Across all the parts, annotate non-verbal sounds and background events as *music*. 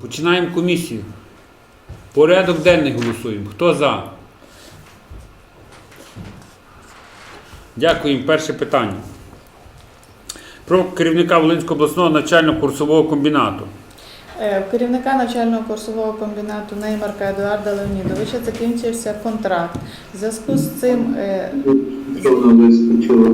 Починаємо комісію. Порядок денний голосуємо. Хто за? Дякуємо. Перше питання. Про керівника Волинського обласного навчально-курсового комбінату. Е, Керівника навчального курсового комбінату Неймарка Едуарда Леонідовича закінчився контракт. В зв'язку з цим, е, Що вона вискочила?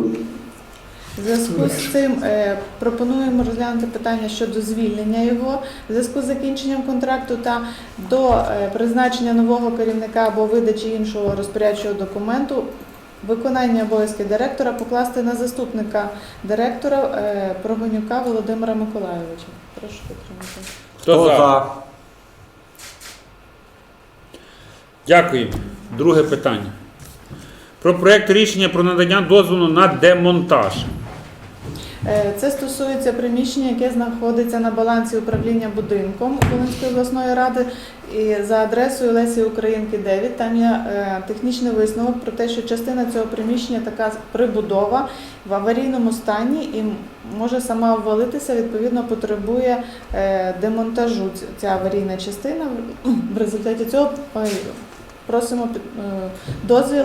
В зв'язку з цим е, пропонуємо розглянути питання щодо звільнення його в зв'язку з закінченням контракту та до е, призначення нового керівника або видачі іншого розпорядчого документу. Виконання обов'язків директора покласти на заступника директора е, Прогонюка Володимира Миколайовича. Прошу підтримати. Хто, за? Дякуємо. Друге питання. Про проєкт рішення про надання дозволу на демонтаж. Е, Це стосується приміщення, яке знаходиться на балансі управління будинком Волинської обласної ради і за адресою Лесі Українки 9. Там є е, технічний висновок про те, що частина цього приміщення така прибудова в аварійному стані і може сама обвалитися, відповідно потребує е, демонтажу ця аварійна частина. В результаті цього просимо дозвіл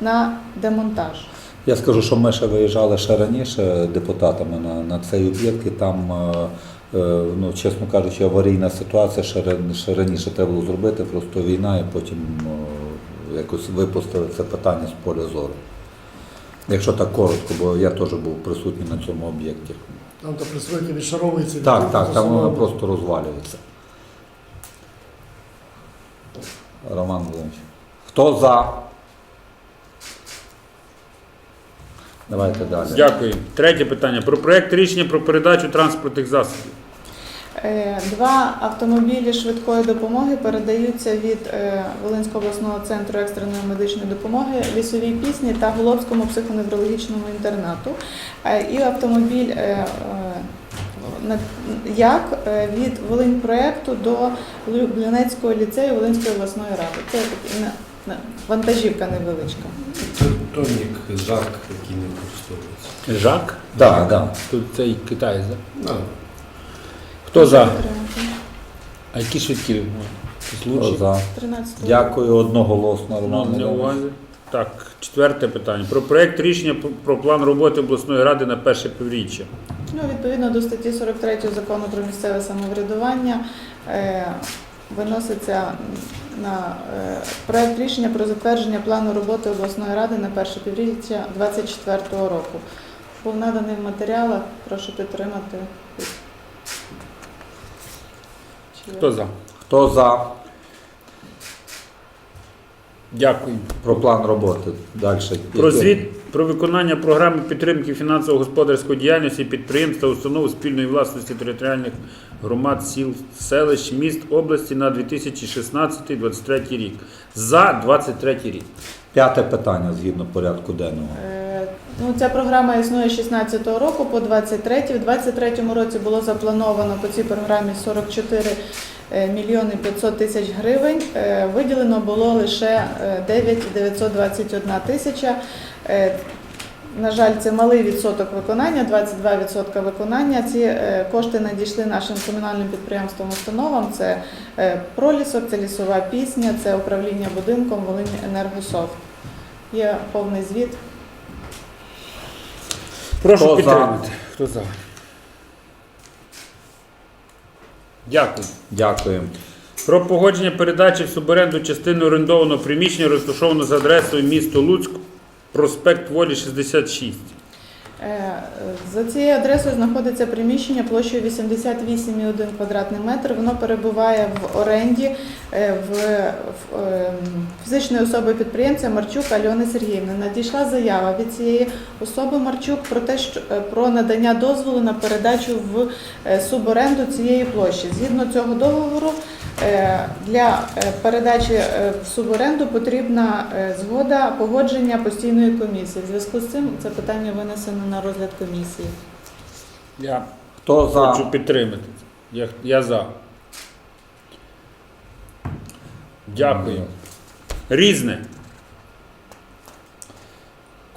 на демонтаж. Я скажу, що ми ще виїжджали ще раніше депутатами на, на цей об'єкт, і там, е, е, ну, чесно кажучи, аварійна ситуація ще, ще раніше треба було зробити, просто війна, і потім е, якось випустили це питання з поля зору. Якщо так коротко, бо я теж був присутній на цьому об'єкті. Там то пристройки відшаровуються. від Так, так, там воно просто розвалюється. Роман Володимирович. Хто за? Давайте далі. Дякую. Третє питання. Про проєкт рішення про передачу транспортних засобів. Е, Два автомобілі швидкої допомоги передаються від е, Волинського обласного центру екстреної медичної допомоги лісовій пісні та Голобському психоневрологічному інтернату. Е, І автомобіль е, е, на- як е, від Волиньпроекту до Люблінецького ліцею Волинської обласної ради. Це такий не- не- вантажівка невеличка. Тонік, жак, який не використовується. Жак. Так, так. Тут цей китаєць, так? Ну, Хто за? А які швидкі? Хто за? 13 Дякую одноголосно, Роман Ну, не Володимирович. увазі. Так, четверте питання. Про проєкт рішення про- про план роботи обласної ради на перше півріччя. Ну, відповідно до статті 43 закону про місцеве самоврядування е, виноситься на е, проект рішення про затвердження плану роботи обласної ради на перше півріччя 2024 року. Був наданий в матеріалах, прошу підтримати. Хто за? Хто за? Дякую. Про план роботи. Далі. Про звіт про виконання програми підтримки фінансово-господарської діяльності підприємств та установ спільної власності територіальних громад, сіл, селищ, міст області на 2016-2023 рік. За 23 рік. П'яте питання згідно порядку денного. Е, Ну, ця програма існує з 16 року по 23. В 23 році було заплановано по цій програмі 44 е, мільйони 500 тисяч гривень. Е, Виділено було лише е, 9 921 тисяча. Е, На жаль, це малий відсоток виконання, 22% виконання. Ці е, кошти надійшли нашим комунальним підприємствам установам. Це е, пролісок, це лісова пісня, це управління будинком Волинь Енергософт. Є повний звіт. Прошу Хто за? підтримати. Хто за? Дякую. Дякую. Про погодження передачі в суборенду частини орендованого приміщення, розташованого за адресою місто Луцьк, проспект Волі 66. Е, За цією адресою знаходиться приміщення площею 88,1 квадратний метр. Воно перебуває в оренді е, в, в, е, фізичної особи підприємця Марчук Альони Сергіївни. Надійшла заява від цієї особи Марчук про те, що е, про надання дозволу на передачу в суборенду цієї площі. Згідно цього договору. Е, Для е, передачі е, в суборенду потрібна згода погодження постійної комісії. В зв'язку з цим це питання винесено на розгляд комісії. Я Хто за? хочу підтримати. Я, я за. Дякую. Різне.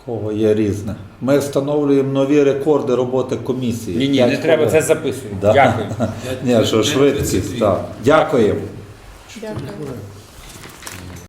О, є різне. Ми встановлюємо нові рекорди роботи комісії. Ні, ні, П'ять не треба, хвилин. це записуємо. Да. Дякую. *laughs* Ні, що швидкість, так. Дякуємо. Дякую.